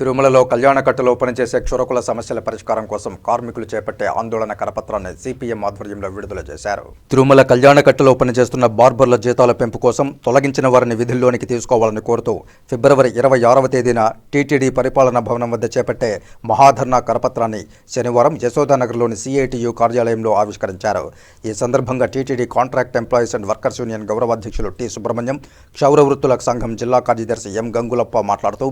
తిరుమలలో కళ్యాణకట్టలో పనిచేసే క్షురకుల సమస్యల పరిష్కారం కోసం కార్మికులు చేపట్టే ఆందోళన కరపత్రాన్ని సిపిఎం ఆధ్వర్యంలో విడుదల చేశారు. తిరుమల కళ్యాణకట్టలో పనిచేస్తున్న బార్బర్ల జీతాల పెంపు కోసం తొలగించిన వారిని విధుల్లోనికి తీసుకోవాలని కోరుతూ ఫిబ్రవరి ఇరవై ఆరవ తేదీన టీటీడీ పరిపాలనా భవనం వద్ద చేపట్టే మహాధర్నా కరపత్రాన్ని శనివారం యశోదానగర్లోని సిఐటియు కార్యాలయంలో ఆవిష్కరించారు. ఈ సందర్భంగా TTD contract employees and workers union గౌరవాధ్యక్షులు T Subrahmanyam క్షౌర వృత్తుల సంఘం జిల్లా కార్యదర్శి ఎం గంగులప్ప మాట్లాడుతూ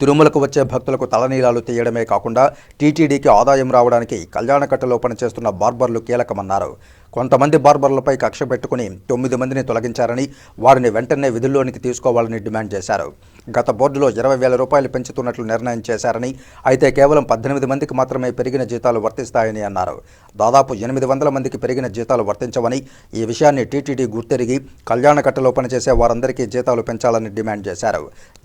తిరుమలకు వచ్చే భక్తులకు తలనీలాలు తీయడమే కాకుండా టీటీడీకి ఆదాయం రావడానికి కళ్యాణకట్టలో పనిచేస్తున్న బార్బర్లు కీలకమన్నారు. కొంతమంది బార్బర్లపై కక్ష పెట్టుకుని తొమ్మిది మందిని తొలగించారని వారిని వెంటనే విధుల్లోనికి తీసుకోవాలని డిమాండ్ చేశారు. గత బోర్డులో ఇరవై వేల రూపాయలు పెంచుతున్నట్లు నిర్ణయం చేశారని అయితే కేవలం పద్దెనిమిది మందికి మాత్రమే పెరిగిన జీతాలు వర్తిస్తాయని అన్నారు. దాదాపు ఎనిమిది వందల మందికి పెరిగిన జీతాలు వర్తించవని ఈ విషయాన్ని టీటీడీ గుర్తెరిగి కళ్యాణకట్టలో పనిచేసే వారందరికీ జీతాలు పెంచాలని డిమాండ్ చేశారు.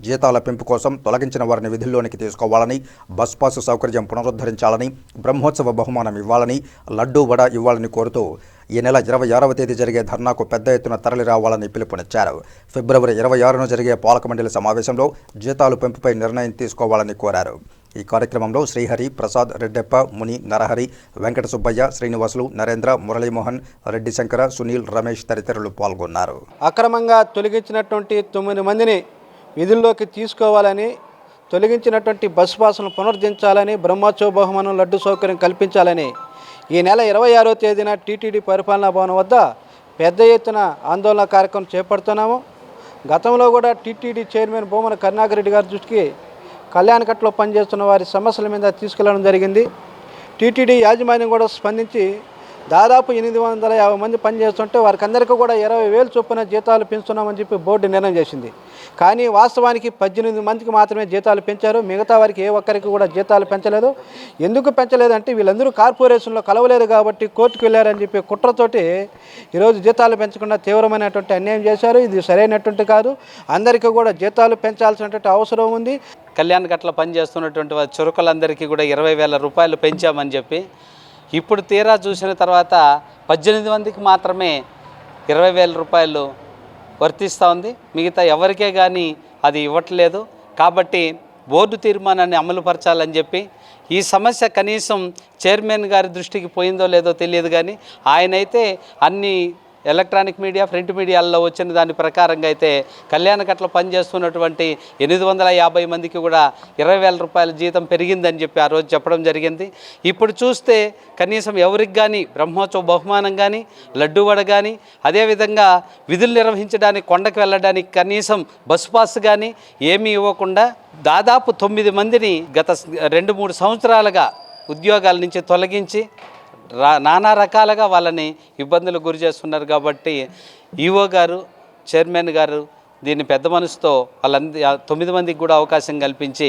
జీతాల పెంపు కోసం తొలగించిన వారిని విధుల్లోనికి తీసుకోవాలని బస్ పాసు సౌకర్యం పునరుద్ధరించాలని బ్రహ్మోత్సవ బహుమానం ఇవ్వాలని లడ్డూ వడ ఇవ్వాలని కోరుతూ ఈ నెల ఇరవై ఆరవ తేదీ జరిగే ధర్నాకు పెద్ద ఎత్తున తరలి రావాలని పిలుపునిచ్చారు. ఫిబ్రవరి ఇరవై ఆరున జరిగే పాలక మండలి సమావేశంలో జీతాలు పెంపుపై నిర్ణయం తీసుకోవాలని కోరారు. ఈ కార్యక్రమంలో శ్రీహరి ప్రసాద్ రెడ్డెప్ప ముని నరహరి వెంకట సుబ్బయ్య శ్రీనివాసులు నరేంద్ర మురళీమోహన్ రెడ్డి శంకర సునీల్ రమేష్ తదితరులు పాల్గొన్నారు. అక్రమంగా తొలగించినటువంటి తొమ్మిది మందిని విధుల్లోకి తీసుకోవాలని తొలగించినటువంటి బస్ పాసులను పునరుద్ధరించాలని బ్రహ్మోత్సవ బహుమానం లడ్డు సౌకర్యం కల్పించాలని ఈ నెల ఇరవై ఆరో తేదీన టీటీడీ పరిపాలనా భవనం వద్ద పెద్ద ఎత్తున ఆందోళన కార్యక్రమం చేపడుతున్నాము. గతంలో కూడా టీటీడీ చైర్మన్ భూమన కరుణాకర్ రెడ్డి గారి దృష్టికి కళ్యాణకట్లో పనిచేస్తున్న వారి సమస్యల మీద తీసుకెళ్ళడం జరిగింది. టీటీడీ యాజమాన్యం కూడా స్పందించి దాదాపు ఎనిమిది వందల యాభై మంది పనిచేస్తుంటే వారికి అందరికీ కూడా ఇరవై వేలు చొప్పున జీతాలు పెంచుతున్నామని చెప్పి బోర్డు నిర్ణయం చేసింది. కానీ వాస్తవానికి పద్దెనిమిది మందికి మాత్రమే జీతాలు పెంచారు. మిగతా వారికి ఏ ఒక్కరికి కూడా జీతాలు పెంచలేదు. ఎందుకు పెంచలేదంటే వీళ్ళందరూ కార్పొరేషన్లో కలవలేదు కాబట్టి కోర్టుకు వెళ్ళారని చెప్పి కుట్రతోటి ఈరోజు జీతాలు పెంచకుండా తీవ్రమైనటువంటి అన్యాయం చేశారు. ఇది సరైనటువంటి కాదు. అందరికీ కూడా జీతాలు పెంచాల్సినటువంటి అవసరం ఉంది. కళ్యాణ్ గట్ల పనిచేస్తున్నటువంటి వారి చురుకలందరికీ కూడా ఇరవై వేల రూపాయలు పెంచామని చెప్పి ఇప్పుడు తీరా చూసిన తర్వాత పద్దెనిమిది మందికి మాత్రమే ఇరవై వేల రూపాయలు వర్తిస్తూ ఉంది. మిగతా ఎవరికే కానీ అది ఇవ్వట్లేదు. కాబట్టి బోర్డు తీర్మానాన్ని అమలుపరచాలని చెప్పి ఈ సమస్య కనీసం చైర్మన్ గారి దృష్టికి పోయిందో లేదో తెలియదు కానీ ఆయనైతే అన్ని ఎలక్ట్రానిక్ మీడియా ప్రింట్ మీడియాల్లో వచ్చిన దాని ప్రకారంగా అయితే కళ్యాణకట్ల పనిచేస్తున్నటువంటి ఎనిమిది వందల యాభై మందికి కూడా ఇరవై వేల రూపాయల జీతం పెరిగిందని చెప్పి ఆ రోజు చెప్పడం జరిగింది. ఇప్పుడు చూస్తే కనీసం ఎవరికి కానీ బ్రహ్మోత్సవ బహుమానం కానీ లడ్డు వడ కానీ అదేవిధంగా విధులు నిర్వహించడానికి కొండకు వెళ్ళడానికి కనీసం బస్సు పాస్ కానీ ఏమీ ఇవ్వకుండా దాదాపు తొమ్మిది మందిని గత రెండు మూడు సంవత్సరాలుగా ఉద్యోగాల నుంచి తొలగించి నానా రకాలుగా వాళ్ళని ఇబ్బందులు గురి చేస్తున్నారు కాబట్టి ఈఓ గారు చైర్మన్ గారు దీన్ని పెద్ద మనసుతో వాళ్ళంద తొమ్మిది మందికి కూడా అవకాశం కల్పించి